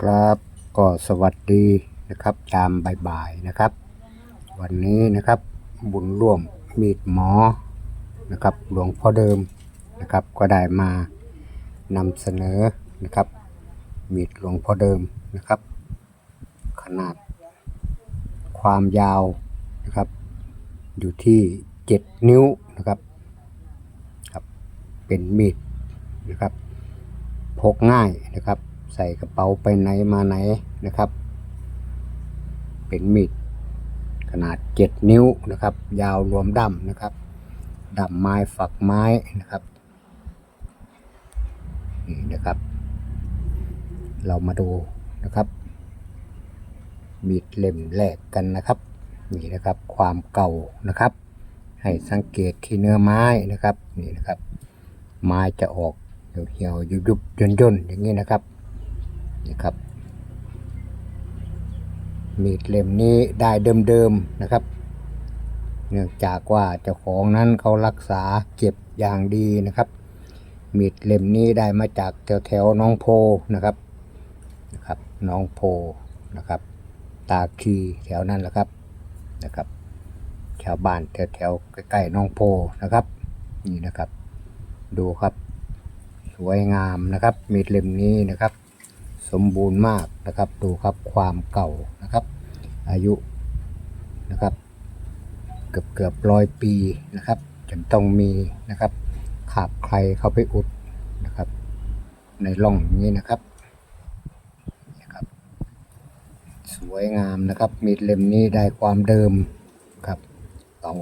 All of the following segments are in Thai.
ครับก็สวัสดีนะครับตามบ่ายๆนะครับ วันนี้นะครับบุญร่วมมีดหมอนะครับหลวงพ่อเดิมนะครับก็ได้มานำเสนอนะครับ มีดหลวงพ่อเดิมนะครับ ขนาดความยาวนะครับ อยู่ที่เจ็ดนิ้วนะครับครับเป็นมีดนะครับพกง่ายนะครับ ใส่กระเป๋าไปไหนมาไหนนะครับ เป็นมีดขนาด 7 นิ้วนะครับ ยาวรวมดั้มนะครับดั้มไม้ฝักไม้นะครับนี่นะครับ เรามาดูนะครับ มีดเล่มแรกกันนะครับนี่นะครับความเก่านะครับ ให้สังเกตที่เนื้อไม้นะครับนี่นะครับ ไม้จะออกเหี่ยวๆยุบๆย่นๆอย่างนี้นะครับ นี่ครับ มีดเล่มนี้ได้เดิมๆนะครับ เนื่องจากว่าเจ้าของนั้นเขารักษาเก็บอย่างดีนะครับ มีดเล่มนี้ได้มาจากแถวแถวๆน้องโพนะครับนะครับน้องโพนะครับ ตาคีแถวนั้นแหละครับนะครับชาวบ้านแถวแถวๆใกล้ๆน้องโพนะครับ นี่นะครับ ดูครับ สวยงามนะครับมีดเล่มนี้นะครับ สมบูรณ์มากนะครับดูครับความเก่านะครับ อายุนะครับ เกือบเกือบร้อยปีนะครับจนต้องมีนะครับ ขาบใครเข้าไปอุดนะครับ ในร่องนี้นะครับนะครับ สวยงามนะครับ มีดเล่มนี้ได้ความเดิมครับเก่า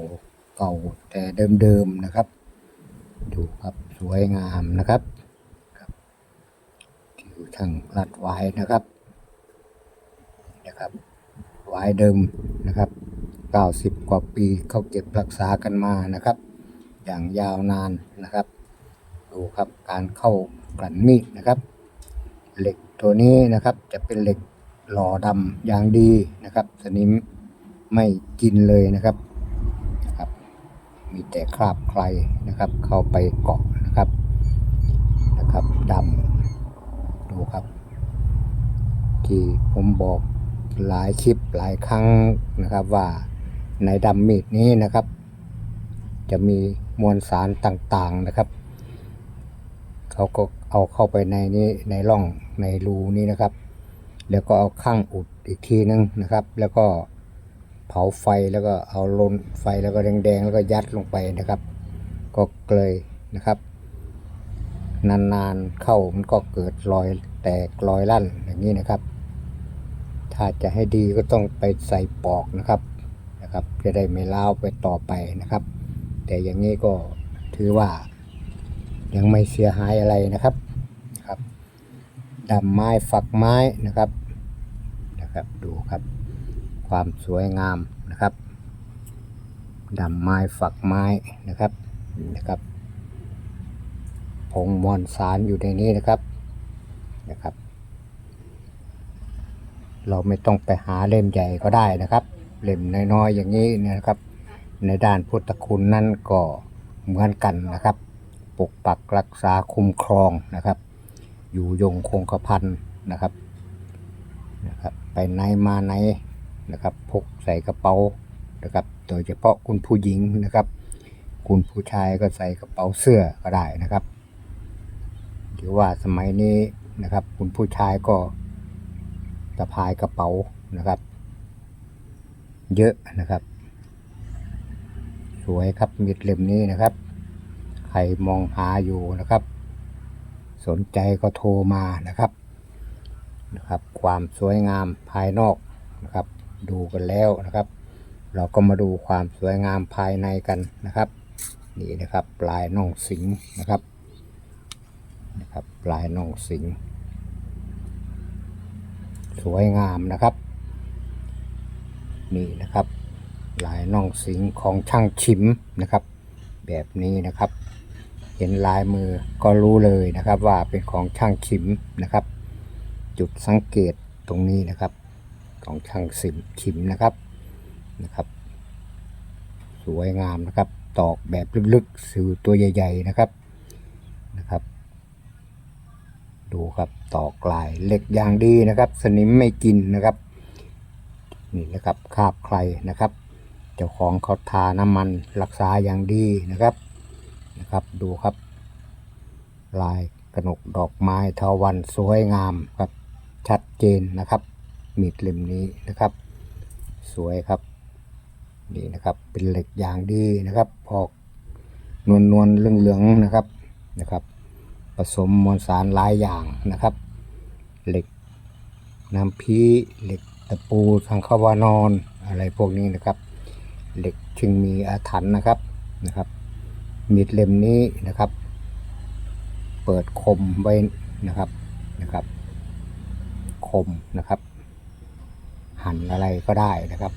เก่าแต่เดิมๆนะครับ ดูครับสวยงามนะครับ ที่อยู่ทางลัดไว้นะครับนะครับไว้เดิมนะครับ 90 กว่าปีเขาเก็บรักษากันมานะครับ อย่างยาวนานนะครับ ดูครับการเข้ากลั่นมีดนะครับ เหล็กตัวนี้นะครับจะเป็นเหล็กหล่อดำอย่างดีนะครับสนิมไม่กินเลยนะครับนะครับ มีแต่คราบใครนะครับ เข้าไปเกาะนะครับนะครับดำูครับ ที่ผมบอกหลายคลิปหลายครั้งนะครับว่าในดำมีดนี้นะครับ จะมีมวลสารต่างๆนะครับเขาก็เอาเข้าไปในนี้ในร่องในรูนี้นะครับ แล้วก็เอาข้างอุดอีกทีนึงนะครับ แล้วก็เผาไฟแล้วก็เอาลนไฟแล้วก็แดงๆแล้วก็ยัดลงไปนะครับ ก็เลยนะครับ นานๆเข้ามันก็เกิดรอยแตกรอยลั่นอย่างนี้นะครับ ถ้าจะให้ดีก็ต้องไปใส่ปอกนะครับนะครับ จะได้ไม่ล้าวไปต่อไปนะครับ แต่อย่างนี้ก็ถือว่า ยังไม่เสียหายอะไรนะครับนะครับดำไม้ฝักไม้นะครับนะครับ ดูครับ ความสวยงามนะครับดำไม้ฝักไม้นะครับนะครับ งมวลสารอยู่ในนี้นะครับนะครับ เราไม่ต้องไปหาเล่มใหญ่ก็ได้นะครับ เล่มน้อยๆอย่างนี้นยนะครับ ในด้านพุทธคุณนั่นก็เหมือนกันนะครับ ปกปักรักษาคุ้มครองนะครับ อยู่ยงคงกระพันนะครับนะครับ ไปไหนมาไหนนะครับ พกใส่กระเป๋านะครับ โดยเฉพาะคุณผู้หญิงนะครับ คุณผู้ชายก็ใส่กระเป๋าเสื้อก็ได้นะครับ หรือว่าสมัยนี้นะครับ คุณผู้ชายก็สะพายกระเป๋านะครับ เยอะนะครับ สวยครับมีดเล่มนี้นะครับ ใครมองหาอยู่นะครับ สนใจก็โทรมานะครับนะครับ ความสวยงามภายนอกนะครับ ดูกันแล้วนะครับ เราก็มาดูความสวยงามภายในกันนะครับ นี่นะครับปลายน่องสิงนะครับ ลายนองสิงสวยงามนะครับ นี่นะครับลายน่องสิงของช่างชิมนะครับ แบบนี้นะครับ เห็นลายมือก็รู้เลยนะครับว่าเป็นของช่างชิมนะครับ จุดสังเกตตรงนี้นะครับ ของช่างสิมชิมนะครับนะครับ สวยงามนะครับ ตอกแบบลึกๆสื่อตัวใหญ่ ๆ นะครับนะครับ ดูครับตอกลายเหล็กอย่างดีนะครับ สนิมไม่กินนะครับนี่นะครับคาบใครนะครับ เจ้าของเขาทาน้ำมันรักษาอย่างดีนะครับนะครับ ดูครับ ลายกระหนกดอกไม้เทาวันสวยงามครับชัดเจนนะครับ มีดเล่มนี้นะครับ สวยครับนี่นะครับเป็นเหล็กอย่างดีนะครับ ออกนวลนวลๆเหลืองๆนะครับนะครับ ผสมมวลสารหลายอย่างนะครับ เหล็กน้ำพีเหล็กตะปูทางเข้าวานอนอะไรพวกนี้นะครับ เหล็กจึงมีอาถรรพ์นะครับนะครับมีดเล่มนี้นะครับ เปิดคมไว้นะครับนะครับ คมนะครับ หั่นอะไรก็ได้นะครับ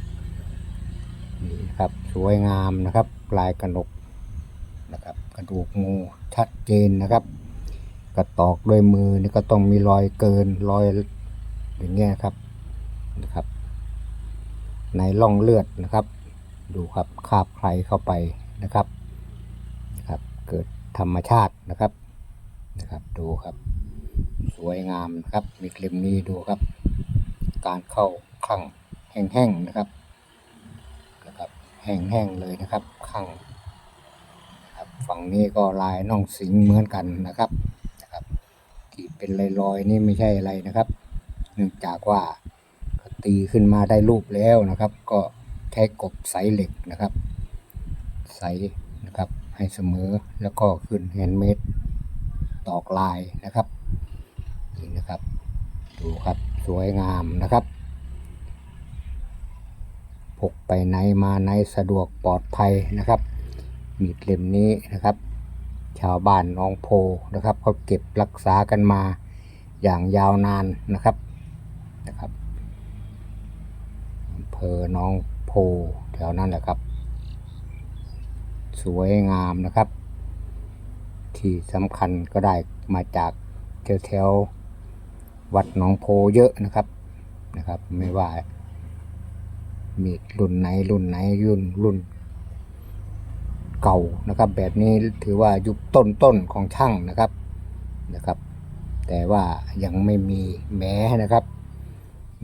นี่นะครับสวยงามนะครับ ลายกระหนกนะครับ กระดูกงูชัดเจนนะครับ กระตอกด้วยมือนี่ก็ต้องมีรอยเกินรอยอย่างเงี้ยครับนะครับ ในร่องเลือดนะครับ ดูครับคาบใครเข้าไปนะครับนะครับ เกิดธรรมชาตินะครับนะครับ ดูครับ สวยงามนะครับ มีคลิปนี้ดูครับ การเข้าข้างแห้งๆนะครับนะครับแห้งๆเลยนะครับข้างนะครับฝั่งนี้ก็ลายน่องสิงเหมือนกันนะครับ ที่เป็นลอยๆนี่ไม่ใช่อะไรนะครับ เนื่องจากว่าตีขึ้นมาได้รูปแล้วนะครับ ก็ใช้กบใสเหล็กนะครับ ใสนะครับให้เสมอแล้วก็ขึ้นแฮนด์เมดตอกลายนะครับนี่นะครับ ดูครับสวยงามนะครับพกไปไหนมาไหนสะดวกปลอดภัยนะครับ มีดเล่มนี้นะครับ ชาวบ้านหนองโพนะครับเขาเก็บรักษากันมาอย่างยาวนานนะครับนะครับอำเภอหน้องโพแถวนั้นแหละครับ สวยงามนะครับ ที่สำคัญก็ได้มาจากแถวๆวัดหนองโพเยอะนะครับนะครับ ไม่ว่ามีรุ่นไหนรุ่นไหนรุ่นรุ่น เก่านะครับ แบบนี้ถือว่ายุคต้นต้นๆของช่างนะครับนะครับ แต่ว่ายังไม่มีแม้นะครับ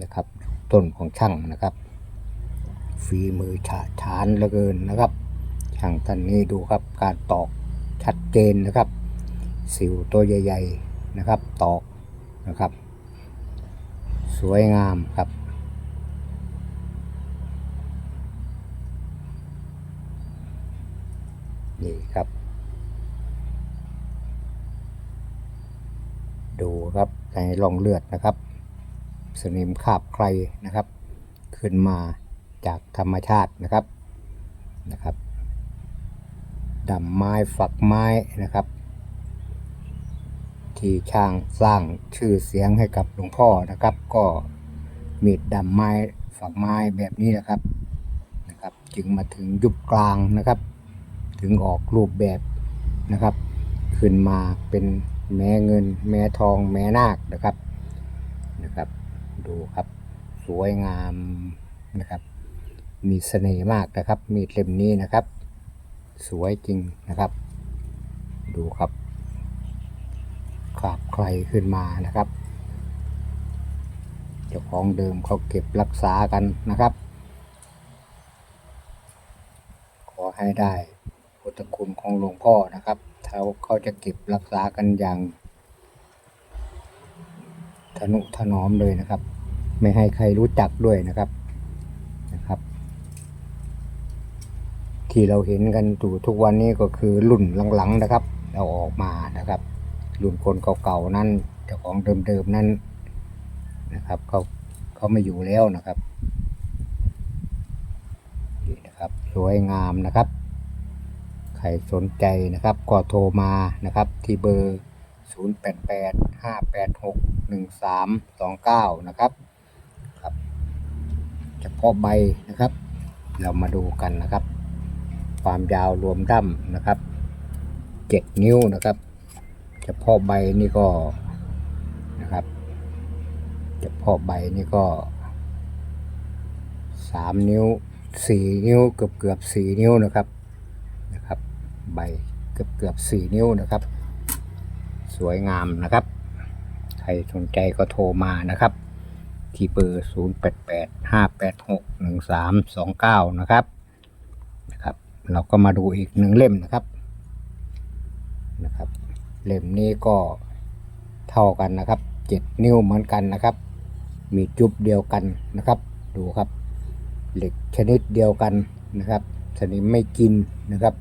นะครับต้นของช่างนะครับ ฝีมือฉาฉานเหลือเกินนะครับ ช่างท่านนี้ดูครับการตอกชัดเจนนะครับ สิวตัวใหญ่ ๆนะครับ ตอกนะครับ สวยงามครับ นี่ครับ ดูครับในร่องเลือดนะครับ สนิมคาบใครนะครับ ขึ้นมาจากธรรมชาตินะครับนะครับดำไม้ฝักไม้นะครับ ที่ช่างสร้างชื่อเสียงให้กับหลวงพ่อนะครับ ก็มีดดำไม้ฝักไม้แบบนี้นะครับนะครับ จึงมาถึงยุคกลางนะครับ ถึงออกรูปแบบนะครับ ขึ้นมาเป็นแม้เงิน แม้ทอง แม้นาคนะครับนะครับ ดูครับสวยงามนะครับ มีเสน่ห์มากนะครับ มีดเล่มนี้นะครับ สวยจริงนะครับ ดูครับขาบใครขึ้นมานะครับเจ้าของเดิมเขาเก็บรักษากันนะครับ ขอให้ได้ ธคุณของหลวงพ่อนะครับเขาเขาจะเก็บรักษากันอย่างทนุถนอมเลยนะครับ ไม่ให้ใครรู้จักด้วยนะครับนะครับ ที่เราเห็นกันอยู่ทุกวันนี้ก็คือรุ่นหลังๆนะครับ เราออกมานะครับ รุ่นคนเก่าๆนั้นเจ้าของเดิมๆนั้นนะครับเขาเขาไม่อยู่แล้วนะครับนี่นะครับ สวยงามนะครับ รสนใจนะครับก็โทรมานะครับที่เบอร์ 088 586 1329 นะครับครับเฉพาะใบนะครับ เรามาดูกันนะครับ ความยาวรวมดั้มนะครับ 7 นิ้วนะครับเฉพาะใบนี่ก็นะครับเฉพาะใบนี่ก็ 3 นิ้ว 4 นิ้วเกือบเกือบ4นิ้วนะครับนะครับ ใบเกือบเกือบ4นิ้วนะครับ สวยงามนะครับ ใครสนใจก็โทรมานะครับ ที่เบอร์ 0 8 8 5 8 6 1 3 2 9 นะครับนะครับ เราก็มาดูอีกหนึ่งเล่มนะครับนะครับ เล่มนี้ก็เท่ากันนะครับ 7 นิ้วเหมือนกันนะครับ มีจุบเดียวกันนะครับ ดูครับ เหล็กชนิดเดียวกันนะครับสนิมไม่กินนะครับ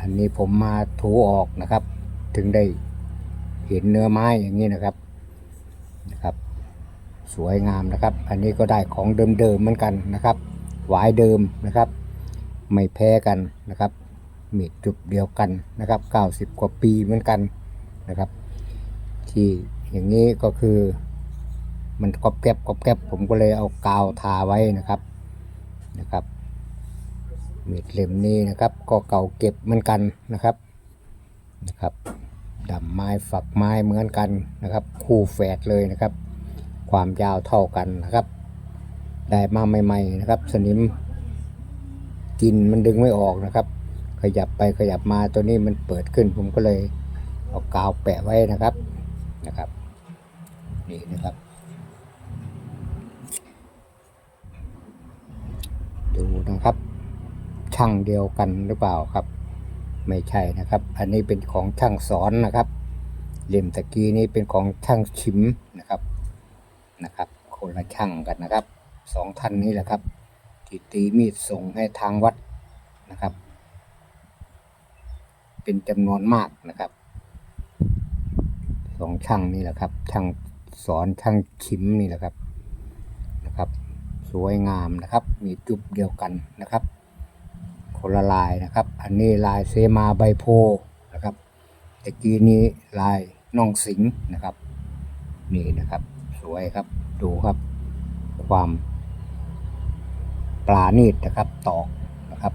อันนี้ผมมาถูออกนะครับ ถึงได้เห็นเนื้อไม้อย่างนี้นะครับนะครับ สวยงามนะครับ อันนี้ก็ได้ของเดิมๆเหมือนกันนะครับหวายเดิมนะครับ ไม่แพ้กันนะครับ มีจุดเดียวกันนะครับ 90 กว่าปีเหมือนกันนะครับ ที่อย่างนี้ก็คือมันกรอบแกรบกรอบแกรบผมก็เลยเอากาวทาไว้นะครับนะครับ มีดเล่มนี้นะครับ ก็เก่าเก็บเหมือนกันนะครับนะครับดำไม้ฝักไม้เหมือนกันนะครับ คู่แฝดเลยนะครับ ความยาวเท่ากันนะครับ ได้มาใหม่ๆนะครับ สนิมกินมันดึงไม่ออกนะครับ ขยับไปขยับมาตัวนี้มันเปิดขึ้น ผมก็เลยเอากาวแปะไว้นะครับนะครับนี่นะครับ ดูนะครับ ช่างเดียวกันหรือเปล่าครับ ไม่ใช่นะครับ อันนี้เป็นของช่างสอนนะครับเล่มตะกี้นี้เป็นของช่างชิมนะครับนะครับ คนละช่างกันนะครับสองท่านนี้แหละครับที่ตีมีดส่งให้ทางวัดนะครับ เป็นจำนวนมากนะครับสองช่างนี่แหละครับช่างสอนช่างชิมนี่แหละครับนะครับ สวยงามนะครับ มีจุบเดียวกันนะครับ คนละลายนะครับ อันนี้ลายเซมาใบโพนะครับตะกี้นี้ลายน่องสิงนะครับ นี่นะครับ สวยครับ ดูครับ ความปลาณีตนะครับตอกนะครับ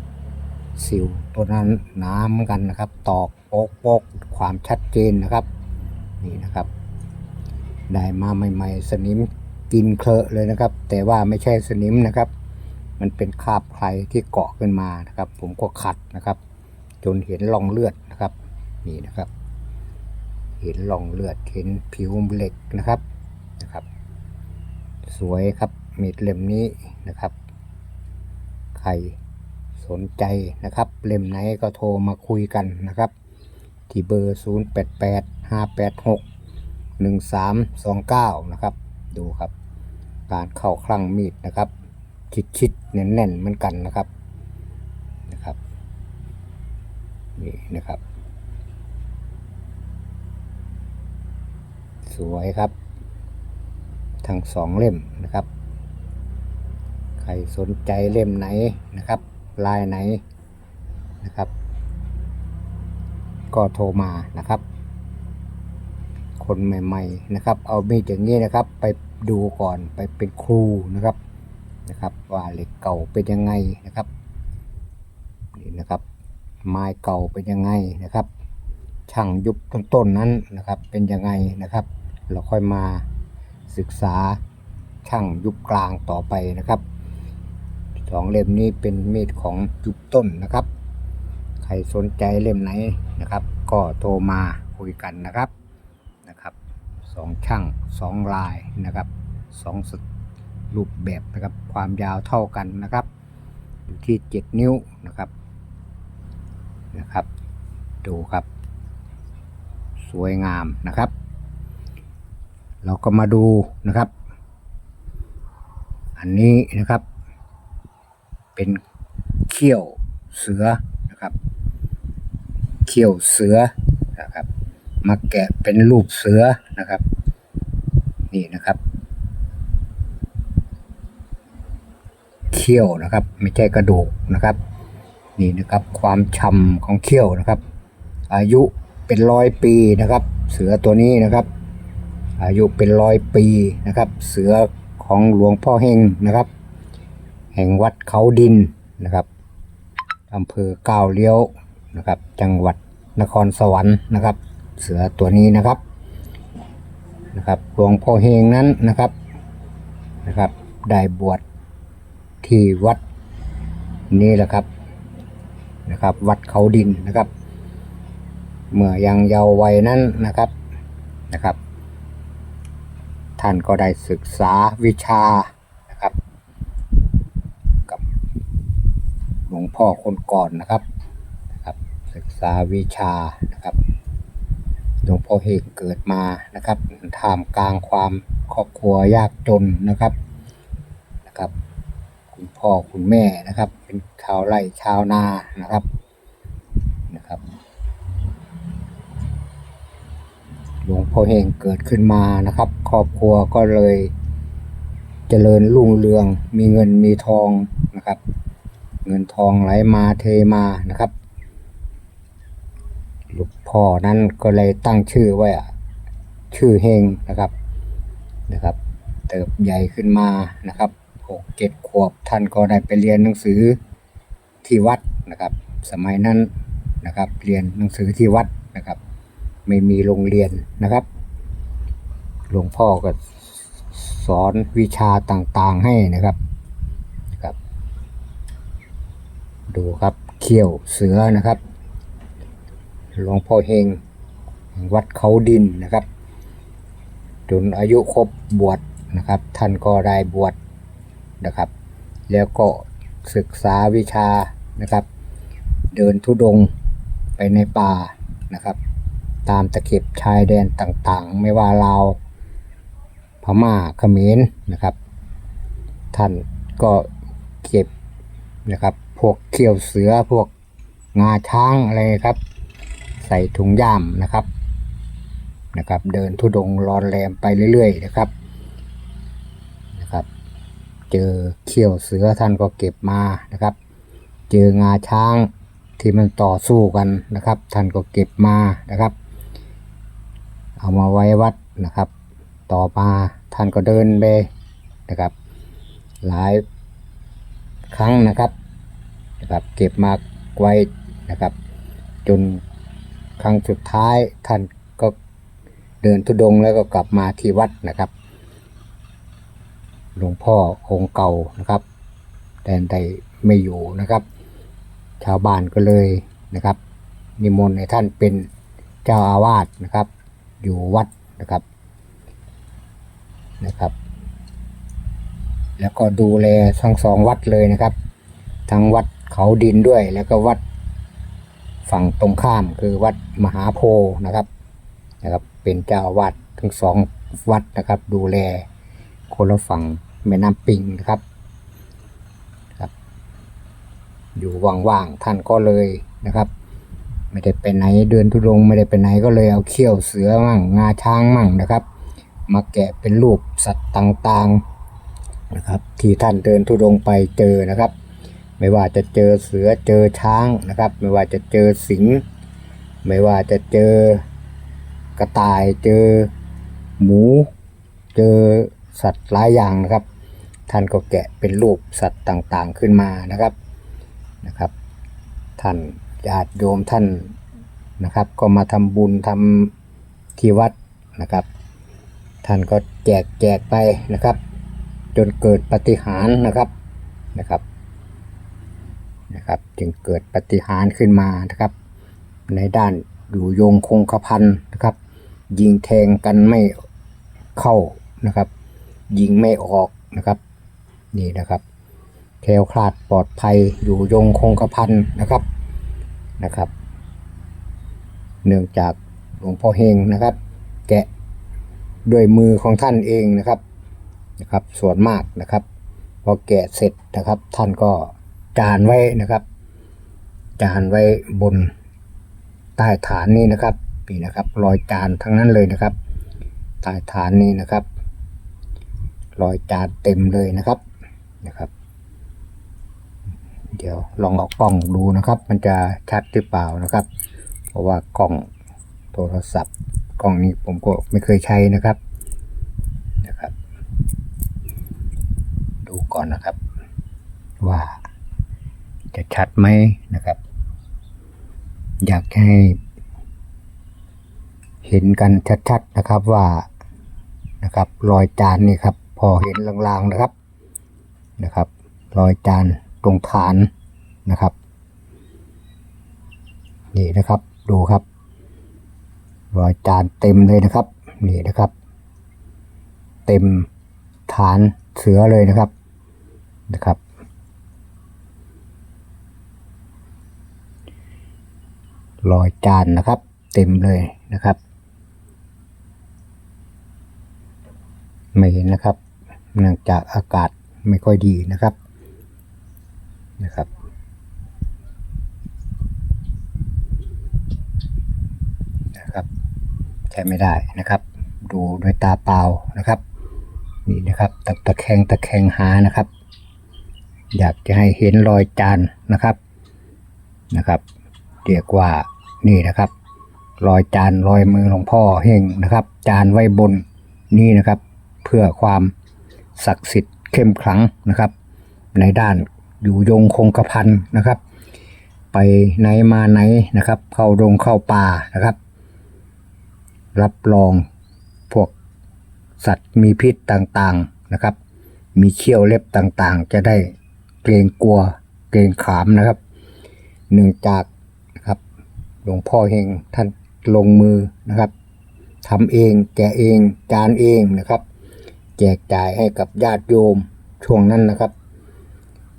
สิวตัวนั้นน้ำกันนะครับ ตอกโป๊กโป๊กความชัดเจนนะครับ นี่นะครับ ได้มาใหม่ ๆ สนิมกินเคลอะเลยนะครับ แต่ว่าไม่ใช่สนิมนะครับ มันเป็นคราบใครที่เกาะขึ้นมานะครับ ผมก็ขัดนะครับ จนเห็นร่องเลือดนะครับ นี่นะครับ เห็นร่องเลือดเห็นผิวเหล็กนะครับนะครับ สวยครับมีดเล่มนี้นะครับ ใครสนใจนะครับ เล่มไหนก็โทรมาคุยกันนะครับ ที่เบอร์ 0 8 8 5 8 6 1 3 2 9 นะครับ ดูครับ การเข้าคลั่งมีดนะครับ ชิดชิดๆแน่นแน่นๆเหมือนกันนะครับนะครับนี่นะครับ สวยครับ ทั้งสองเล่มนะครับ ใครสนใจเล่มไหนนะครับ ลายไหนนะครับ ก็โทรมานะครับ คนใหม่ ๆนะครับ เอามีดอย่างนี้นะครับ ไปดูก่อนไปเป็นครูนะครับ นะครับ ว่าเหล็กเก่าเป็นยังไงนะครับนี่นะครับ ไม้เก่าเป็นยังไงนะครับ ช่างยุบต้นๆนั้นนะครับ เป็นยังไงนะครับ เราค่อยมาศึกษาช่างยุบกลางต่อไปนะครับสองเล่มนี้เป็นมีดของยุบต้นนะครับ ใครสนใจเล่มไหนนะครับ ก็โทรมาคุยกันนะครับนะครับสองช่างสองลายนะครับสองส รูปแบบนะครับความยาวเท่ากันนะครับอยู่ที่ 7 นิ้วนะครับนะครับ ดูครับ สวยงามนะครับ เราก็มาดูนะครับ อันนี้นะครับ เป็นเขี้ยวเสือนะครับ เขี้ยวเสือนะครับมาแกะเป็นรูปเสือนะครับ นี่นะครับ เขี้ยวนะครับ ไม่ใช่กระดูกนะครับ นี่นะครับความช่ำของเขี้ยวนะครับ อายุเป็นร้อยปีนะครับ เสือตัวนี้นะครับ อายุเป็นร้อยปีนะครับ เสือของหลวงพ่อเฮงนะครับ แห่งวัดเขาดินนะครับอำเภอก้าวเลี้ยวนะครับ จังหวัดนครสวรรค์นะครับ เสือตัวนี้นะครับนะครับหลวงพ่อเฮงนั้นนะครับนะครับ ได้บวช ที่วัดนี้แหละครับนะครับ วัดเขาดินนะครับ เมื่อยังเยาว์วัยนั้นนะครับนะครับ ท่านก็ได้ศึกษาวิชานะครับ กับหลวงพ่อคนก่อนนะครับนะครับ ศึกษาวิชานะครับหลวงพ่อเฮงเกิดมานะครับท่ามกลางความครอบครัวยากจนนะครับ คุณพ่อคุณแม่นะครับ เป็นชาวไร่ชาวนานะครับนะครับหลวงพ่อเฮงเกิดขึ้นมานะครับ ครอบครัวก็เลยเจริญรุ่งเรือง มีเงินมีทองนะครับ เงินทองไหลมาเทมานะครับหลูกพ่อนั้นก็เลยตั้งชื่อไว้อะชื่อเฮงนะครับนะครับ เติบใหญ่ขึ้นมานะครับ กเจ็ดขวบ ท่านก็ได้ไปเรียนหนังสือที่วัดนะครับ สมัยนั้นนะครับ เรียนหนังสือที่วัดนะครับ ไม่มีโรงเรียนนะครับ หลวงพ่อก็สอนวิชาต่างๆให้นะครับนะครับ ดูครับเขี้ยวเสือนะครับ หลวงพ่อเฮงวัดเขาดินนะครับ จนอายุครบบวชนะครับ ท่านก็ได้บวช นะครับ แล้วก็ศึกษาวิชานะครับ เดินทุดงไปในป่านะครับ ตามตะเข็บชายแดนต่างๆ ไม่ว่าลาวพม่าเขมรนะครับ ท่านก็เก็บนะครับ พวกเขี้ยวเสือพวกงาช้างอะไรครับ ใส่ถุงย่ามนะครับนะครับ เดินทุดงรอนแรมไปเรื่อยๆนะครับ เจอเขี้ยวเสือท่านก็เก็บมานะครับ เจองาช้างที่มันต่อสู้กันนะครับ ท่านก็เก็บมานะครับ เอามาไว้วัดนะครับ ต่อมาท่านก็เดินไปนะครับ หลายครั้งนะครับนะครับเก็บมาไว้นะครับ จนครั้งสุดท้ายท่านก็เดินทุดงแล้วก็กลับมาที่วัดนะครับ หลวงพ่อองค์เก่านะครับ แต่ได้ไม่อยู่นะครับ ชาวบ้านก็เลยนะครับ นิมนต์ให้ท่านเป็นเจ้าอาวาสนะครับ อยู่วัดนะครับนะครับ แล้วก็ดูแลทั้งสองวัดเลยนะครับ ทั้งวัดเขาดินด้วย แล้วก็วัดฝั่งตรงข้ามคือวัดมหาโพธิ์นะครับนะครับ เป็นเจ้าอาวาสทั้งสองวัดนะครับ ดูแล คนละฝั่งแม่น้ำปิงนะครับ อยู่ว่างๆท่านก็เลยนะครับ ไม่ได้ไปไหนเดินทุดงไม่ได้ไปไหนก็เลยเอาเขี้ยวเสือมั่งงาช้างมั่งนะครับ มาแกะเป็นรูปสัตว์ต่างๆนะครับ ที่ท่านเดินทุดงไปเจอนะครับ ไม่ว่าจะเจอเสือเจอช้างนะครับ ไม่ว่าจะเจอสิงห์ไม่ว่าจะเจอกระต่ายเจอหมู เจอ สัตว์หลายอย่างนะครับ ท่านก็แกะเป็นรูปสัตว์ต่างๆขึ้นมานะครับนะครับ ท่านญาติโยมท่านนะครับ ก็มาทำบุญทำที่วัดนะครับ ท่านก็แจกแจกไปนะครับ จนเกิดปฏิหารนะครับนะครับนะครับ จึงเกิดปฏิหารขึ้นมานะครับ ในด้านอยู่โยงคงกระพันนะครับ ยิงแทงกันไม่เข้านะครับ ยิงไม่ออกนะครับ นี่นะครับแคล้วคลาดปลอดภัยอยู่ยงคงกระพันนะครับนะครับ เนื่องจากหลวงพ่อเฮงนะครับ แกะด้วยมือของท่านเองนะครับนะครับ ส่วนมากนะครับพอแกะเสร็จนะครับ ท่านก็จานไว้นะครับจานไว้บนใต้ฐานนี้นะครับนี่นะครับ รอยจานทั้งนั้นเลยนะครับ ใต้ฐานนี้นะครับ รอยจานเต็มเลยนะครับนะครับ เดี๋ยวลองเอากล้องดูนะครับ มันจะชัดหรือเปล่านะครับ เพราะว่ากล้องโทรศัพท์กล้องนี้ผมก็ไม่เคยใช้นะครับนะครับ ดูก่อนนะครับ ว่าจะชัดไหมนะครับ อยากให้ เห็นกันชัดๆนะครับว่านะครับ รอยจานนี่ครับ อเห็นลางๆนะครับนะครับ รอยจานตรงฐานนะครับ นี่นะครับดูครับ รอยจานเต็มเลยนะครับ นี่นะครับ เต็มฐานเสือเลยนะครับนะครับ รอยจานนะครับ เต็มเลยนะครับ ไม่เห็นนะครับ เนื่องจากอากาศไม่ค่อยดีนะครับนะครับ นะครับใช้ไม่ได้นะครับ ดูด้วยตาเปล่านะครับ นี่นะครับตะตะแคงตะแคงหานะครับ อยากจะให้เห็นรอยจานนะครับนะครับเรียกว่านี่นะครับ รอยจานรอยมือหลวงพ่อเฮงนะครับ จานไว้บนนี่นะครับ เพื่อความ ศักดิ์สิทธิ์เข้มขลังนะครับ ในด้านอยู่ยงคงกระพันนะครับ ไปไหนมาไหนนะครับ เข้าโรงเข้าป่านะครับ รับรองพวกสัตว์มีพิษต่างๆนะครับ มีเขี้ยวเล็บต่างๆ จะได้เกรงกลัวเกรงขามนะครับเนื่งจากนะครับหลวงพ่อเฮงท่านลงมือนะครับทำเองแกะเองจานเองนะครับ จกจ่ายให้กับญาติโยมช่วงนั้นนะครับ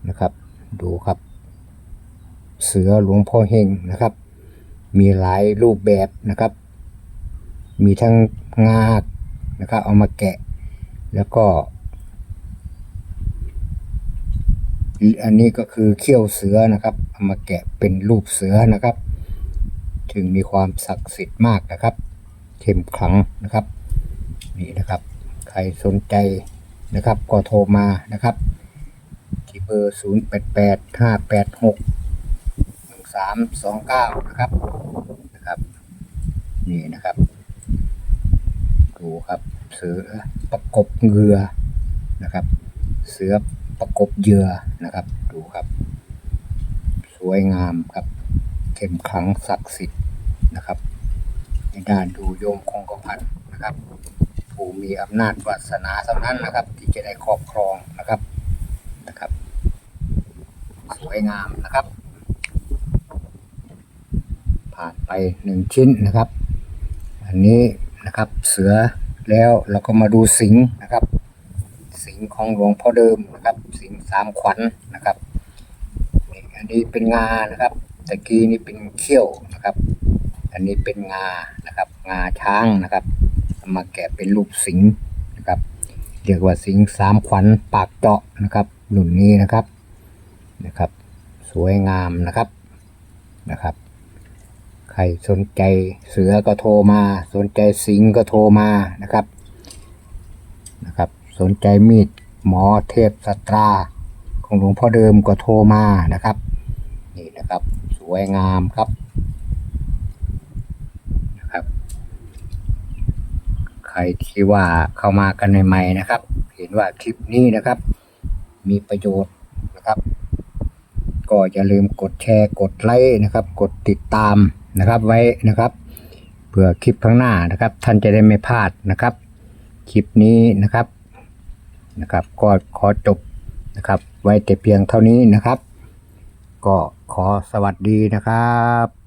นะครับ ดูครับ เสือหลวงพ่อเฮงนะครับ มีหลายรูปแบบนะครับ มีทั้งงานะครับ เอามาแกะ แล้วก็อันนี้ก็คือเขี้ยวเสือนะครับเอามาแกะเป็นรูปเสือนะครับ ถึงมีความศักดิ์สิทธิ์มากนะครับเข้มขลังนะครับ นี่นะครับ ครสนใจนะครับ ก็โทรมานะครับที่เบอร์ 0 8 8 5 8 6 1 3 2 9 นะครับนะครับ นี่นะครับ ดูครับ เสือประกบเหงือนะครับ เสือประกบเหยื่อนะครับ ดูครับ สวยงามครับเข้มขลังศักดิ์สิทธิ์นะครับในด้านดูโยมคงกระพันนะครับ ผู้มีอำนาจวาสนาเท่านั้นนะครับ ที่จะได้ครอบครองนะครับนะครับ สวยงามนะครับ ผ่านไปหนึ่งชิ้นนะครับ อันนี้นะครับเสือแล้วเราก็มาดูสิงนะครับ สิงของหลวงพ่อเดิมนะครับ สิงสามขวัญนะครับนี่อันนี้เป็นงานะครับตะกี้นี่เป็นเขี้ยวนะครับ อันนี้เป็นงานะครับ งาช้างนะครับ มาแกะเป็นรูปสิงห์นะครับ เรียกว่าสิงห์สามขวัญปากเจาะนะครับรุ่นนี้นะครับนะครับ สวยงามนะครับนะครับ ใครสนใจเสือก็โทรมา สนใจสิงห์ก็โทรมานะครับนะครับ สนใจมีดหมอเทพสตรา ของหลวงพ่อเดิมก็โทรมานะครับ นี่นะครับ สวยงามครับ ใค รที่ว่าเข้ามากันใหม่ๆนะครับ เห็นว่าคลิปนี้นะครับ มีประโยชน์นะครับ ก็อย่าลืมกดแชร์กดไลค์นะครับ กดติดตามนะครับไว้นะครับเพื่อคลิปข้างหน้านะครับ ท่านจะได้ไม่พลาดนะครับ คลิปนี้นะครับนะครับ ก็ขอจบนะครับ ไว้แต่เพียงเท่านี้นะครับ ก็ขอสวัสดีนะครับ